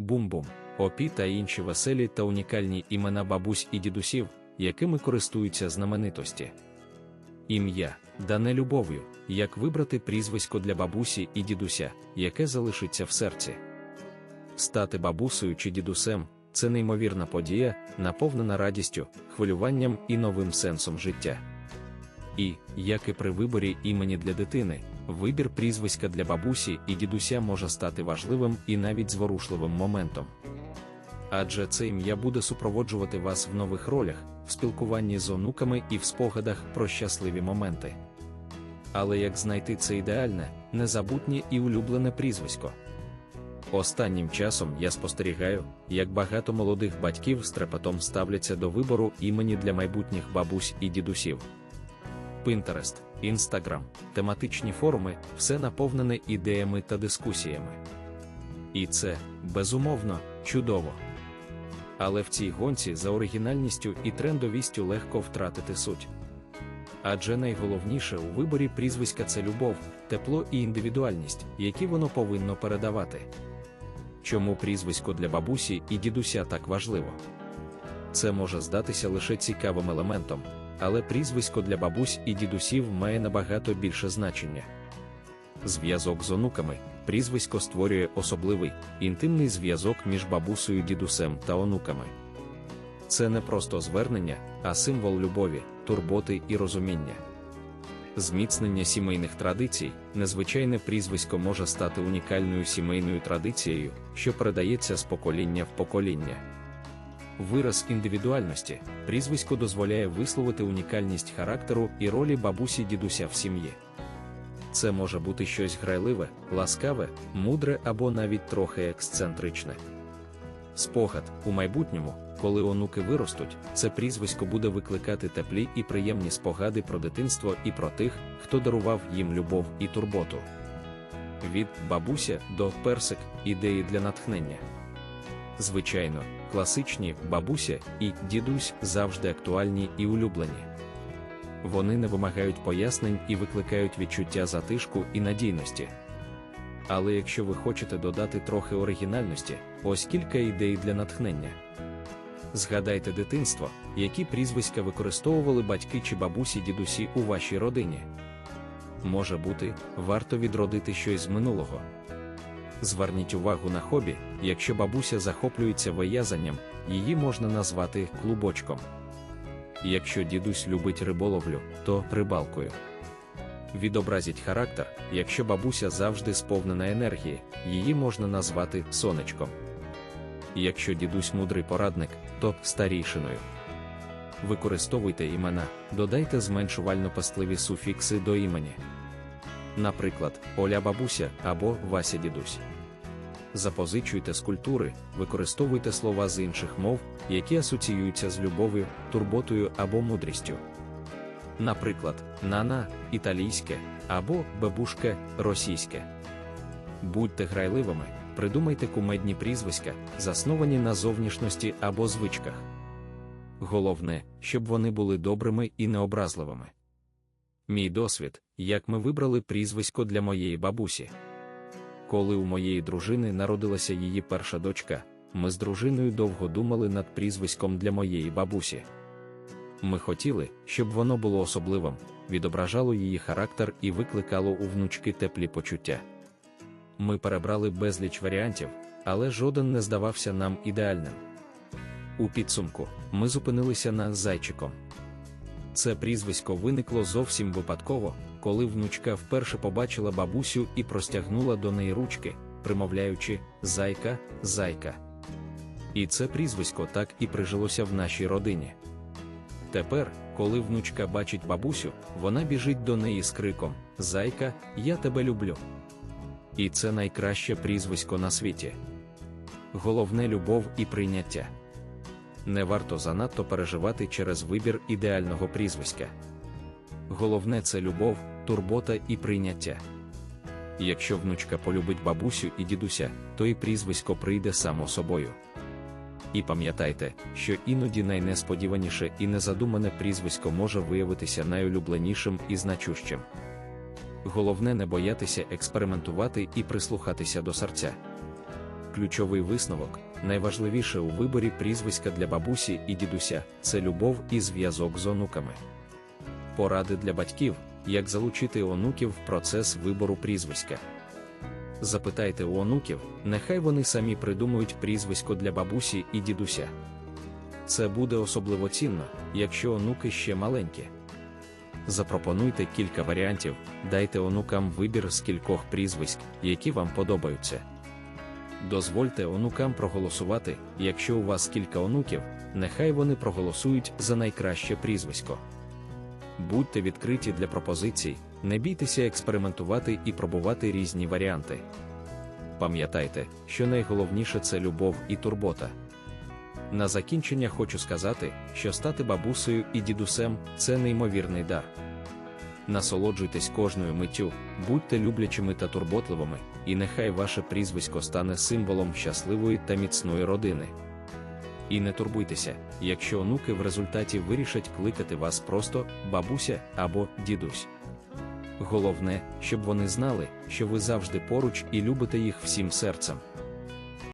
бум-бум, опі та інші веселі та унікальні імена бабусь і дідусів, якими користуються знаменитості. Ім'я дане любов'ю, як вибрати прізвисько для бабусі і дідуся, яке залишиться в серці. Стати бабусею чи дідусем це неймовірна подія, наповнена радістю, хвилюванням і новим сенсом життя. І, як і при виборі імені для дитини, вибір прізвиська для бабусі і дідуся може стати важливим і навіть зворушливим моментом. Адже це ім'я буде супроводжувати вас в нових ролях, в спілкуванні з онуками і в спогадах про щасливі моменти. Але як знайти це ідеальне, незабутнє і улюблене прізвисько? Останнім часом я спостерігаю, як багато молодих батьків з трепетом ставляться до вибору імені для майбутніх бабусь і дідусів. Pinterest, Instagram, тематичні форуми все наповнене ідеями та дискусіями. І це, безумовно, чудово. Але в цій гонці за оригінальністю і трендовістю легко втратити суть. Адже найголовніше у виборі прізвиська це любов, тепло і індивідуальність, які воно повинно передавати. Чому прізвисько для бабусі і дідуся так важливо? Це може здатися лише цікавим елементом, але прізвисько для бабусь і дідусів має набагато більше значення. Зв'язок з онуками, прізвисько створює особливий, інтимний зв'язок між бабусею, дідусем та онуками. Це не просто звернення, а символ любові, турботи і розуміння. Зміцнення сімейних традицій, незвичайне прізвисько може стати унікальною сімейною традицією, що передається з покоління в покоління. Вираз індивідуальності, прізвисько дозволяє висловити унікальність характеру і ролі бабусі дідуся в сім'ї. Це може бути щось грайливе, ласкаве, мудре або навіть трохи ексцентричне. Спогад у майбутньому, коли онуки виростуть, це прізвисько буде викликати теплі і приємні спогади про дитинство і про тих, хто дарував їм любов і турботу. Від бабуся до персик ідеї для натхнення. Звичайно, класичні бабуся і дідусь завжди актуальні і улюблені. Вони не вимагають пояснень і викликають відчуття затишку і надійності. Але якщо ви хочете додати трохи оригінальності, ось кілька ідей для натхнення. Згадайте дитинство, які прізвиська використовували батьки чи бабусі дідусі у вашій родині. Може бути, варто відродити щось з минулого. Зверніть увагу на хобі, якщо бабуся захоплюється виязанням, її можна назвати клубочком. Якщо дідусь любить риболовлю, то рибалкою. Відобразіть характер, якщо бабуся завжди сповнена енергії, її можна назвати сонечком. Якщо дідусь мудрий порадник, то старійшиною. Використовуйте імена, додайте зменшувально пастливі суфікси до імені. Наприклад, Оля бабуся або Вася дідусь. Запозичуйте з культури, використовуйте слова з інших мов, які асоціюються з любов'ю, турботою або мудрістю. Наприклад, нана італійське або бабушка російське. Будьте грайливими, придумайте кумедні прізвиська, засновані на зовнішності або звичках. Головне, щоб вони були добрими і необразливими. Мій досвід, як ми вибрали прізвисько для моєї бабусі. Коли у моєї дружини народилася її перша дочка, ми з дружиною довго думали над прізвиськом для моєї бабусі. Ми хотіли, щоб воно було особливим, відображало її характер і викликало у внучки теплі почуття. Ми перебрали безліч варіантів, але жоден не здавався нам ідеальним. У підсумку ми зупинилися на зайчиком. Це прізвисько виникло зовсім випадково, коли внучка вперше побачила бабусю і простягнула до неї ручки, примовляючи зайка, зайка. І це прізвисько так і прижилося в нашій родині. Тепер, коли внучка бачить бабусю, вона біжить до неї з криком Зайка, я тебе люблю. І це найкраще прізвисько на світі. Головне любов і прийняття. Не варто занадто переживати через вибір ідеального прізвиська. Головне це любов, турбота і прийняття. Якщо внучка полюбить бабусю і дідуся, то і прізвисько прийде само собою. І пам'ятайте, що іноді найнесподіваніше і незадумане прізвисько може виявитися найулюбленішим і значущим. Головне не боятися експериментувати і прислухатися до серця. Ключовий висновок, найважливіше у виборі прізвиська для бабусі і дідуся це любов і зв'язок з онуками. Поради для батьків, як залучити онуків в процес вибору прізвиська. Запитайте у онуків, нехай вони самі придумують прізвисько для бабусі і дідуся. Це буде особливо цінно, якщо онуки ще маленькі. Запропонуйте кілька варіантів, дайте онукам вибір з кількох прізвиськ, які вам подобаються. Дозвольте онукам проголосувати, якщо у вас кілька онуків, нехай вони проголосують за найкраще прізвисько. Будьте відкриті для пропозицій, не бійтеся експериментувати і пробувати різні варіанти. Пам'ятайте, що найголовніше це любов і турбота. На закінчення хочу сказати, що стати бабусею і дідусем це неймовірний дар. Насолоджуйтесь кожною миттю, будьте люблячими та турботливими, і нехай ваше прізвисько стане символом щасливої та міцної родини. І не турбуйтеся, якщо онуки в результаті вирішать кликати вас просто бабуся або дідусь. Головне, щоб вони знали, що ви завжди поруч і любите їх всім серцем.